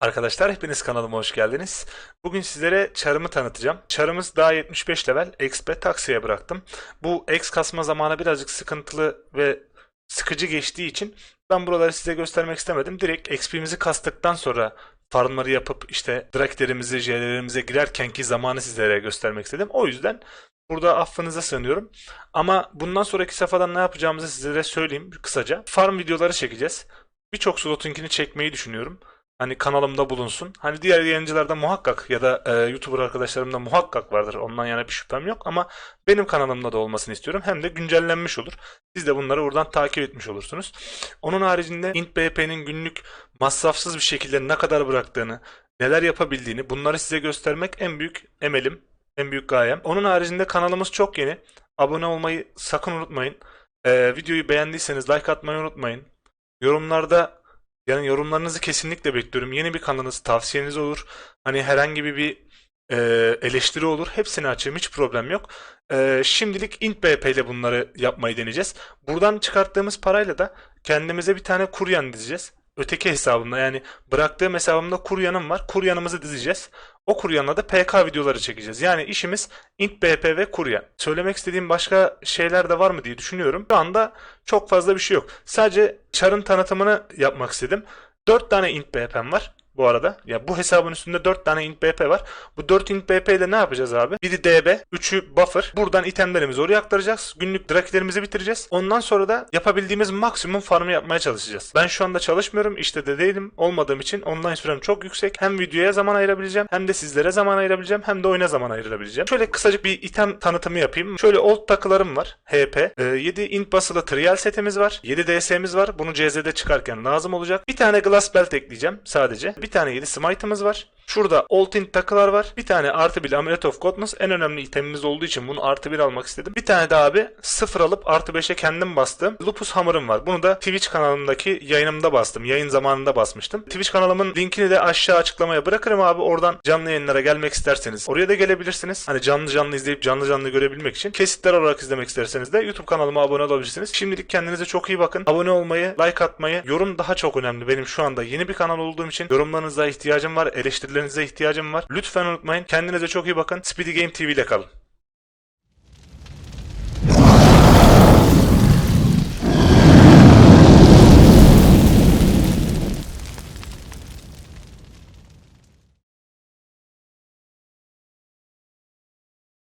Arkadaşlar hepiniz kanalıma hoş geldiniz. Bugün sizlere çarımı tanıtacağım. Çarımız daha 75 level XP taksiye bıraktım. Bu X kasma zamanı birazcık sıkıntılı ve sıkıcı geçtiği için ben buraları size göstermek istemedim. Direkt XP'mizi kastıktan sonra farmları yapıp işte drakterimizi, JL'lerimize girerkenki zamanı sizlere göstermek istedim. O yüzden burada affınıza sığınıyorum. Ama bundan sonraki safhadan ne yapacağımızı sizlere söyleyeyim kısaca. Farm videoları çekeceğiz. Birçok slotunkini çekmeyi düşünüyorum. Hani kanalımda bulunsun. Hani diğer yayıncılarda muhakkak ya da e, YouTuber arkadaşlarımda muhakkak vardır. Ondan yana bir şüphem yok ama benim kanalımda da olmasını istiyorum. Hem de güncellenmiş olur. Siz de bunları buradan takip etmiş olursunuz. Onun haricinde Int BP'nin günlük masrafsız bir şekilde ne kadar bıraktığını, neler yapabildiğini bunları size göstermek en büyük emelim, en büyük gayem. Onun haricinde kanalımız çok yeni. Abone olmayı sakın unutmayın. E, videoyu beğendiyseniz like atmayı unutmayın. Yorumlarda yani yorumlarınızı kesinlikle bekliyorum. Yeni bir kanalınız, tavsiyeniz olur. Hani herhangi bir e, eleştiri olur. Hepsini açayım. Hiç problem yok. E, şimdilik Int BP ile bunları yapmayı deneyeceğiz. Buradan çıkarttığımız parayla da kendimize bir tane kuryan dizeceğiz. Öteki hesabımda yani bıraktığım hesabımda kuryanım var. Kuryanımızı dizeceğiz. O kuryanla da PK videoları çekeceğiz. Yani işimiz Int BP ve kuryan. Söylemek istediğim başka şeyler de var mı diye düşünüyorum. Şu anda çok fazla bir şey yok. Sadece Char'ın tanıtımını yapmak istedim. 4 tane Int BP'm var bu arada. Ya bu hesabın üstünde 4 tane int BP var. Bu 4 int BP ile ne yapacağız abi? Biri DB, 3'ü buffer. Buradan itemlerimizi oraya aktaracağız. Günlük draklerimizi bitireceğiz. Ondan sonra da yapabildiğimiz maksimum farmı yapmaya çalışacağız. Ben şu anda çalışmıyorum. işte de değilim. Olmadığım için online sürem çok yüksek. Hem videoya zaman ayırabileceğim. Hem de sizlere zaman ayırabileceğim. Hem de oyuna zaman ayırabileceğim. Şöyle kısacık bir item tanıtımı yapayım. Şöyle old takılarım var. HP. Ee, 7 int basılı trial setimiz var. 7 DS'miz var. Bunu CZ'de çıkarken lazım olacak. Bir tane glass belt ekleyeceğim sadece. Bir tane 7 smite'ımız var. Şurada old int takılar var. Bir tane artı bir amulet of godness. En önemli itemimiz olduğu için bunu artı bir almak istedim. Bir tane de abi sıfır alıp artı 5'e kendim bastım. Lupus hammer'ım var. Bunu da Twitch kanalımdaki yayınımda bastım. Yayın zamanında basmıştım. Twitch kanalımın linkini de aşağı açıklamaya bırakırım abi. Oradan canlı yayınlara gelmek isterseniz oraya da gelebilirsiniz. Hani canlı canlı izleyip canlı canlı görebilmek için. Kesitler olarak izlemek isterseniz de YouTube kanalıma abone olabilirsiniz. Şimdilik kendinize çok iyi bakın. Abone olmayı, like atmayı, yorum daha çok önemli. Benim şu anda yeni bir kanal olduğum için yorumlarınıza ihtiyacım var. Eleştirilerinize ihtiyacım var. Lütfen unutmayın. Kendinize çok iyi bakın. Speedy Game TV ile kalın.